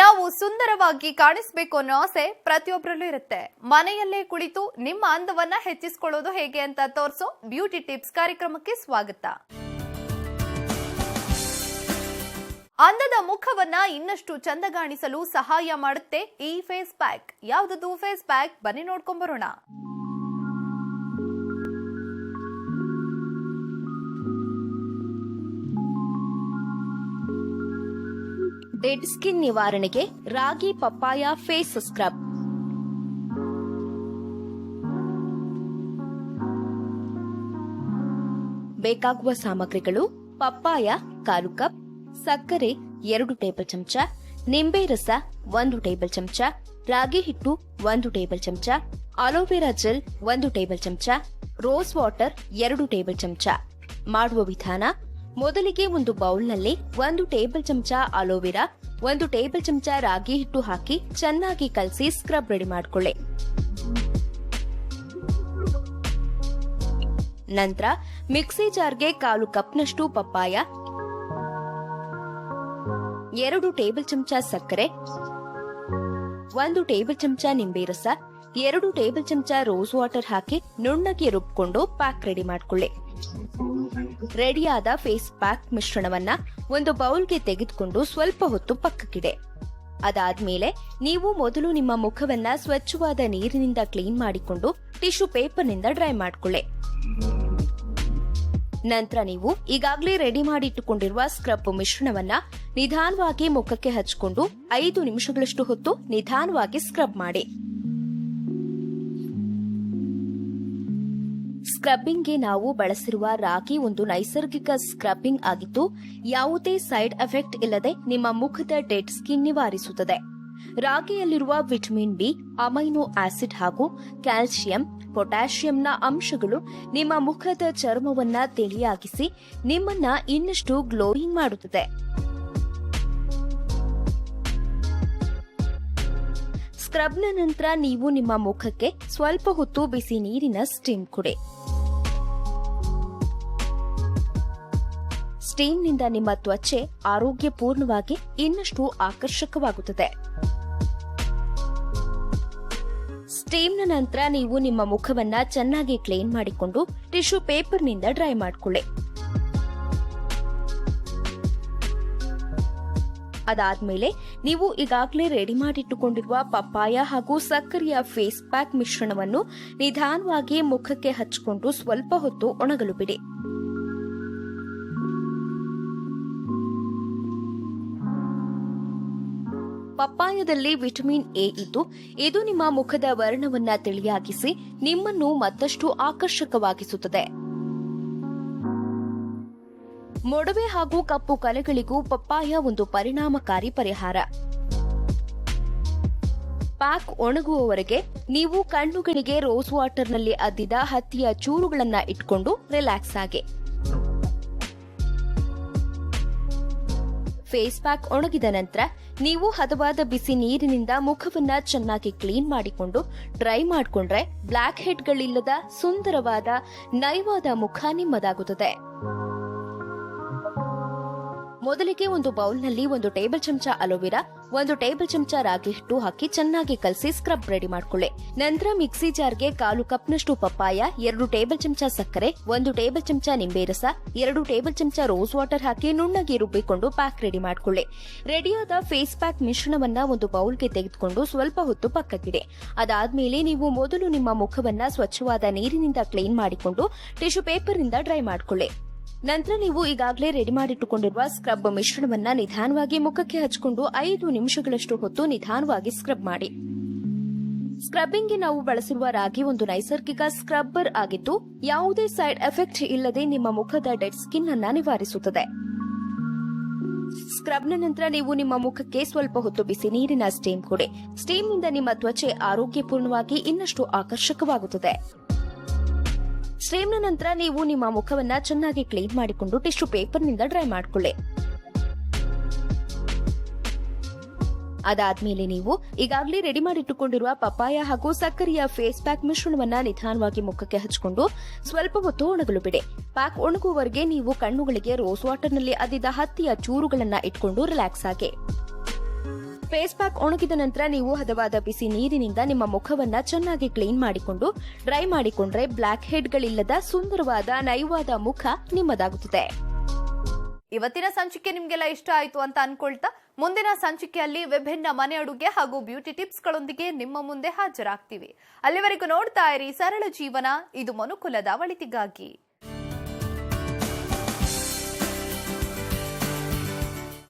ನಾವು ಸುಂದರವಾಗಿ ಕಾಣಿಸ್ಬೇಕು ಅನ್ನೋ ಆಸೆ ಪ್ರತಿಯೊಬ್ಬರಲ್ಲೂ ಇರುತ್ತೆ. ಮನೆಯಲ್ಲೇ ಕುಳಿತು ನಿಮ್ಮ ಅಂದವನ್ನ ಹೆಚ್ಚಿಸ್ಕೊಳ್ಳೋದು ಹೇಗೆ ಅಂತ ತೋರಿಸೋ ಬ್ಯೂಟಿ ಟಿಪ್ಸ್ ಕಾರ್ಯಕ್ರಮಕ್ಕೆ ಸ್ವಾಗತ. ಅಂದದ ಮುಖವನ್ನ ಇನ್ನಷ್ಟು ಚಂದಗಾಣಿಸಲು ಸಹಾಯ ಮಾಡುತ್ತೆ ಈ ಫೇಸ್ ಪ್ಯಾಕ್. ಯಾವ್ದದು ಫೇಸ್ ಪ್ಯಾಕ್? ಬನ್ನಿ ನೋಡ್ಕೊಂಡ್ ಬರೋಣ ಡೆಡ್ ಸ್ಕಿನ್ ನಿವಾರಣೆಗೆ ರಾಗಿ ಪಪ್ಪಾಯ ಫೇಸ್ ಸ್ಕ್ರಬ್. ಬೇಕಾಗುವ ಸಾಮಗ್ರಿಗಳು ಪಪ್ಪಾಯ, ಕಾಲು ಕಪ್, ಸಕ್ಕರೆ ಎರಡು ಟೇಬಲ್ ಚಮಚ, ನಿಂಬೆ ರಸ ಒಂದು ಟೇಬಲ್ ಚಮಚ, ರಾಗಿ ಹಿಟ್ಟು ಒಂದು ಟೇಬಲ್ ಚಮಚ, ಅಲೋವೆರಾ ಜೆಲ್ ಒಂದು ಟೇಬಲ್ ಚಮಚ, ರೋಸ್ ವಾಟರ್ ಎರಡು ಟೇಬಲ್ ಚಮಚ. ಮಾಡುವ ವಿಧಾನ ಮೊದಲಿಗೆ ಒಂದು ಬೌಲ್ನಲ್ಲಿ ಒಂದು ಟೇಬಲ್ ಚಮಚ ಅಲೋವೆರಾ, ಒಂದು ಟೇಬಲ್ ಚಮಚ ರಾಗಿ ಹಿಟ್ಟು ಹಾಕಿ ಚೆನ್ನಾಗಿ ಕಲಸಿ ಸ್ಕ್ರಬ್ ರೆಡಿ ಮಾಡ್ಕೊಳ್ಳಿ. ನಂತರ ಮಿಕ್ಸಿ ಜಾರ್ಗೆ ಕಾಲು ಕಪ್ನಷ್ಟು ಪಪ್ಪಾಯ, ಎರಡು ಟೇಬಲ್ ಚಮಚ ಸಕ್ಕರೆ, ಒಂದು ಟೇಬಲ್ ಚಮಚ ನಿಂಬೆ ರಸ, ಎರಡು ಟೇಬಲ್ ಚಮಚ ರೋಸ್ ವಾಟರ್ ಹಾಕಿ ನುಣ್ಣಗೆ ರುಬ್ಕೊಂಡು ಪ್ಯಾಕ್ ರೆಡಿ ಮಾಡ್ಕೊಳ್ಳಿ. ರೆಡಿಯಾದ ಫೇಸ್ ಪ್ಯಾಕ್ ಮಿಶ್ರಣವನ್ನ ಒಂದು ಬೌಲ್ಗೆ ತೆಗೆದುಕೊಂಡು ಸ್ವಲ್ಪ ಹೊತ್ತು ಪಕ್ಕಕ್ಕಿಡೆ. ಅದಾದ್ಮೇಲೆ ನೀವು ಮೊದಲು ನಿಮ್ಮ ಮುಖವನ್ನ ಸ್ವಚ್ಛವಾದ ನೀರಿನಿಂದ ಕ್ಲೀನ್ ಮಾಡಿಕೊಂಡು ಟಿಶ್ಯೂ ಪೇಪರ್ನಿಂದ ಡ್ರೈ ಮಾಡಿಕೊಳ್ಳಿ. ನಂತರ ನೀವು ಈಗಾಗಲೇ ರೆಡಿ ಮಾಡಿಟ್ಟುಕೊಂಡಿರುವ ಸ್ಕ್ರಬ್ ಮಿಶ್ರಣವನ್ನ ನಿಧಾನವಾಗಿ ಮುಖಕ್ಕೆ ಹಚ್ಕೊಂಡು ಐದು ನಿಮಿಷಗಳಷ್ಟು ಹೊತ್ತು ನಿಧಾನವಾಗಿ ಸ್ಕ್ರಬ್ ಮಾಡಿ. ಸ್ಕ್ರಬ್ಬಿಂಗ್ಗೆ ನಾವು ಬಳಸಿರುವ ರಾಗಿ ಒಂದು ನೈಸರ್ಗಿಕ ಸ್ಕ್ರಬ್ಬಿಂಗ್ ಆಗಿದ್ದು, ಯಾವುದೇ ಸೈಡ್ ಎಫೆಕ್ಟ್ ಇಲ್ಲದೆ ನಿಮ್ಮ ಮುಖದ ಡೆಡ್ ಸ್ಕಿನ್ ನಿವಾರಿಸುತ್ತದೆ. ರಾಗಿಯಲ್ಲಿರುವ ವಿಟಮಿನ್ ಬಿ, ಅಮೈನೋ ಆಸಿಡ್ ಹಾಗೂ ಕ್ಯಾಲ್ಸಿಯಂ ಪೊಟ್ಯಾಷಿಯಂನ ಅಂಶಗಳು ನಿಮ್ಮ ಮುಖದ ಚರ್ಮವನ್ನ ತಿಳಿಯಾಗಿಸಿ ನಿಮ್ಮನ್ನ ಇನ್ನಷ್ಟು ಗ್ಲೋಯಿಂಗ್ ಮಾಡುತ್ತದೆ. ಸ್ಕ್ರಬ್ನ ನಂತರ ನೀವು ನಿಮ್ಮ ಮುಖಕ್ಕೆ ಸ್ವಲ್ಪ ಹೊತ್ತು ಬಿಸಿ ನೀರಿನ ಸ್ಟೀಮ್ ಕೊಡಿ. ಸ್ಟೀಮ್ನಿಂದ ನಿಮ್ಮ ತ್ವಚೆ ಆರೋಗ್ಯಪೂರ್ಣವಾಗಿ ಇನ್ನಷ್ಟು ಆಕರ್ಷಕವಾಗುತ್ತದೆ. ಸ್ಟೀಮ್ನ ನಂತರ ನೀವು ನಿಮ್ಮ ಮುಖವನ್ನ ಚೆನ್ನಾಗಿ ಕ್ಲೀನ್ ಮಾಡಿಕೊಂಡು ಟಿಶ್ಯೂ ಪೇಪರ್ನಿಂದ ಡ್ರೈ ಮಾಡಿಕೊಳ್ಳಿ. ಅದಾದ್ಮೇಲೆ ನೀವು ಈಗಾಗಲೇ ರೆಡಿ ಮಾಡಿಟ್ಟುಕೊಂಡಿರುವ ಪಪ್ಪಾಯ ಹಾಗೂ ಸಕ್ಕರೆಯ ಫೇಸ್ ಪ್ಯಾಕ್ ಮಿಶ್ರಣವನ್ನು ನಿಧಾನವಾಗಿ ಮುಖಕ್ಕೆ ಹಚ್ಚಿಕೊಂಡು ಸ್ವಲ್ಪ ಹೊತ್ತು ಒಣಗಲು ಬಿಡಿ. ಪಪ್ಪಾಯದಲ್ಲಿ ವಿಟಮಿನ್ ಎ ಇದ್ದು, ಇದು ನಿಮ್ಮ ಮುಖದ ವರ್ಣವನ್ನ ತಿಳಿಯಾಗಿಸಿ, ನಿಮ್ಮನ್ನು ಮತ್ತಷ್ಟು ಆಕರ್ಷಕವಾಗಿಸುತ್ತದೆ. ಮೊಡವೆ ಹಾಗೂ ಕಪ್ಪು ಕಲೆಗಳಿಗೂ ಪಪ್ಪಾಯ ಒಂದು ಪರಿಣಾಮಕಾರಿ ಪರಿಹಾರ. ಪ್ಯಾಕ್ ಒಣಗುವವರೆಗೆ ನೀವು ಕಣ್ಣುಗಳಿಗೆ ರೋಸ್ ವಾಟರ್ನಲ್ಲಿ ಅದ್ದಿದ ಹತ್ತಿಯ ಚೂರುಗಳನ್ನ ಇಟ್ಕೊಂಡು ರಿಲ್ಯಾಕ್ಸ್ ಆಗಿ. ಫೇಸ್ ಪ್ಯಾಕ್ ಒಣಗಿದ ನಂತರ ನೀವು ಹದವಾದ ಬಿಸಿ ನೀರಿನಿಂದ ಮುಖವನ್ನ ಚೆನ್ನಾಗಿ ಕ್ಲೀನ್ ಮಾಡಿಕೊಂಡು ಡ್ರೈ ಮಾಡಿಕೊಂಡ್ರೆ ಬ್ಲ್ಯಾಕ್ ಹೆಡ್ಗಳಿಲ್ಲದ ಸುಂದರವಾದ ನಯವಾದ ಮುಖ ನಿಮ್ಮದಾಗುತ್ತದೆ. ಮೊದಲಿಗೆ ಒಂದು ಬೌಲ್ನಲ್ಲಿ ಒಂದು ಟೇಬಲ್ ಚಮಚ ಅಲೋವೆರಾ, ಒಂದು ಟೇಬಲ್ ಚಮಚ ರಾಗಿ ಹಿಟ್ಟು ಹಾಕಿ ಚೆನ್ನಾಗಿ ಕಲಸಿ ಸ್ಕ್ರಬ್ ರೆಡಿ ಮಾಡ್ಕೊಳ್ಳಿ. ನಂತರ ಮಿಕ್ಸಿ ಜಾರ್ಗೆ ಕಾಲು ಕಪ್ನಷ್ಟು ಪಪ್ಪಾಯ, ಎರಡು ಟೇಬಲ್ ಚಮಚ ಸಕ್ಕರೆ, ಒಂದು ಟೇಬಲ್ ಚಮಚ ನಿಂಬೆ ರಸ, ಎರಡು ಟೇಬಲ್ ಚಮಚ ರೋಸ್ ವಾಟರ್ ಹಾಕಿ ನುಣ್ಣಗೆ ರುಬ್ಬಿಕೊಂಡು ಪ್ಯಾಕ್ ರೆಡಿ ಮಾಡ್ಕೊಳ್ಳಿ. ರೆಡಿಯಾದ ಫೇಸ್ ಪ್ಯಾಕ್ ಮಿಶ್ರಣವನ್ನ ಒಂದು ಬೌಲ್ಗೆ ತೆಗೆದುಕೊಂಡು ಸ್ವಲ್ಪ ಹೊತ್ತು ಪಕ್ಕಕ್ಕಿಡಿ. ಅದಾದ್ಮೇಲೆ ನೀವು ಮೊದಲು ನಿಮ್ಮ ಮುಖವನ್ನ ಸ್ವಚ್ಛವಾದ ನೀರಿನಿಂದ ಕ್ಲೀನ್ ಮಾಡಿಕೊಂಡು ಟಿಶ್ಯೂ ಪೇಪರ್ನಿಂದ ಡ್ರೈ ಮಾಡ್ಕೊಳ್ಳಿ. ನಂತರ ನೀವು ಈಗಾಗಲೇ ರೆಡಿ ಮಾಡಿಟ್ಟುಕೊಂಡಿರುವ ಸ್ಕ್ರಬ್ ಮಿಶ್ರಣವನ್ನ ನಿಧಾನವಾಗಿ ಮುಖಕ್ಕೆ ಹಚ್ಚಿಕೊಂಡು ಐದು ನಿಮಿಷಗಳಷ್ಟು ಹೊತ್ತು ನಿಧಾನವಾಗಿ ಸ್ಕ್ರಬ್ ಮಾಡಿ. ಸ್ಕ್ರಬ್ಬಿಂಗ್ಗೆ ನಾವು ಬಳಸಿರುವ ರಾಗಿ ಒಂದು ನೈಸರ್ಗಿಕ ಸ್ಕ್ರಬ್ಬರ್ ಆಗಿದ್ದು, ಯಾವುದೇ ಸೈಡ್ ಎಫೆಕ್ಟ್ ಇಲ್ಲದೆ ನಿಮ್ಮ ಮುಖದ ಡೆಡ್ ಸ್ಕಿನ್ ಅನ್ನ ನಿವಾರಿಸುತ್ತದೆ. ಸ್ಕ್ರಬ್ನ ನಂತರ ನೀವು ನಿಮ್ಮ ಮುಖಕ್ಕೆ ಸ್ವಲ್ಪ ಹೊತ್ತು ಬಿಸಿ ನೀರಿನ ಸ್ಟೀಮ್ ಕೊಡಿ. ಸ್ಟೀಮ್ನಿಂದ ನಿಮ್ಮ ತ್ವಚೆ ಆರೋಗ್ಯಪೂರ್ಣವಾಗಿ ಇನ್ನಷ್ಟು ಆಕರ್ಷಕವಾಗುತ್ತದೆ. ಸ್ಟೀಮ್ನ ನಂತರ ನೀವು ನಿಮ್ಮ ಮುಖವನ್ನ ಚೆನ್ನಾಗಿ ಕ್ಲೀನ್ ಮಾಡಿಕೊಂಡು ಟಿಶ್ಯೂ ಪೇಪರ್ನಿಂದ ಡ್ರೈ ಮಾಡಿಕೊಳ್ಳಿ. ಅದಾದ್ಮೇಲೆ ನೀವು ಈಗಾಗಲೇ ರೆಡಿ ಮಾಡಿಟ್ಟುಕೊಂಡಿರುವ ಪಪ್ಪಾಯ ಹಾಗೂ ಸಕ್ಕರೆಯ ಫೇಸ್ ಪ್ಯಾಕ್ ಮಿಶ್ರಣವನ್ನ ನಿಧಾನವಾಗಿ ಮುಖಕ್ಕೆ ಹಚ್ಚಿಕೊಂಡು ಸ್ವಲ್ಪ ಹೊತ್ತು ಒಣಗಲು ಬಿಡಿ. ಪ್ಯಾಕ್ ಒಣಗುವವರೆಗೆ ನೀವು ಕಣ್ಣುಗಳಿಗೆ ರೋಸ್ ವಾಟರ್ನಲ್ಲಿ ಅದ್ದಿದ ಹತ್ತಿಯ ಚೂರುಗಳನ್ನ ಇಟ್ಕೊಂಡು ರಿಲ್ಯಾಕ್ಸ್ ಆಗಿ. ಫೇಸ್ ಪ್ಯಾಕ್ ಒಣಗಿದ ನಂತರ ನೀವು ಹದವಾದ ಬಿಸಿ ನೀರಿನಿಂದ ನಿಮ್ಮ ಮುಖವನ್ನ ಚೆನ್ನಾಗಿ ಕ್ಲೀನ್ ಮಾಡಿಕೊಂಡು, ಡ್ರೈ ಮಾಡಿಕೊಂಡ್ರೆ ಬ್ಲಾಕ್ ಹೆಡ್ಗಳಿಲ್ಲದ ಸುಂದರವಾದ ನಯವಾದ ಮುಖ ನಿಮ್ಮದಾಗುತ್ತದೆ. ಇವತ್ತಿನ ಸಂಚಿಕೆ ನಿಮ್ಗೆಲ್ಲ ಇಷ್ಟ ಆಯ್ತು ಅಂತ ಅನ್ಕೊಳ್ತಾ, ಮುಂದಿನ ಸಂಚಿಕೆಯಲ್ಲಿ ವಿಭಿನ್ನ ಮನೆ ಅಡುಗೆ ಹಾಗೂ ಬ್ಯೂಟಿ ಟಿಪ್ಸ್ಗಳೊಂದಿಗೆ ನಿಮ್ಮ ಮುಂದೆ ಹಾಜರಾಗ್ತೀವಿ. ಅಲ್ಲಿವರೆಗೂ ನೋಡ್ತಾ ಇರಿ ಸರಳ ಜೀವನ, ಇದು ಮನುಕುಲದ ಒಳಿತಿಗಾಗಿ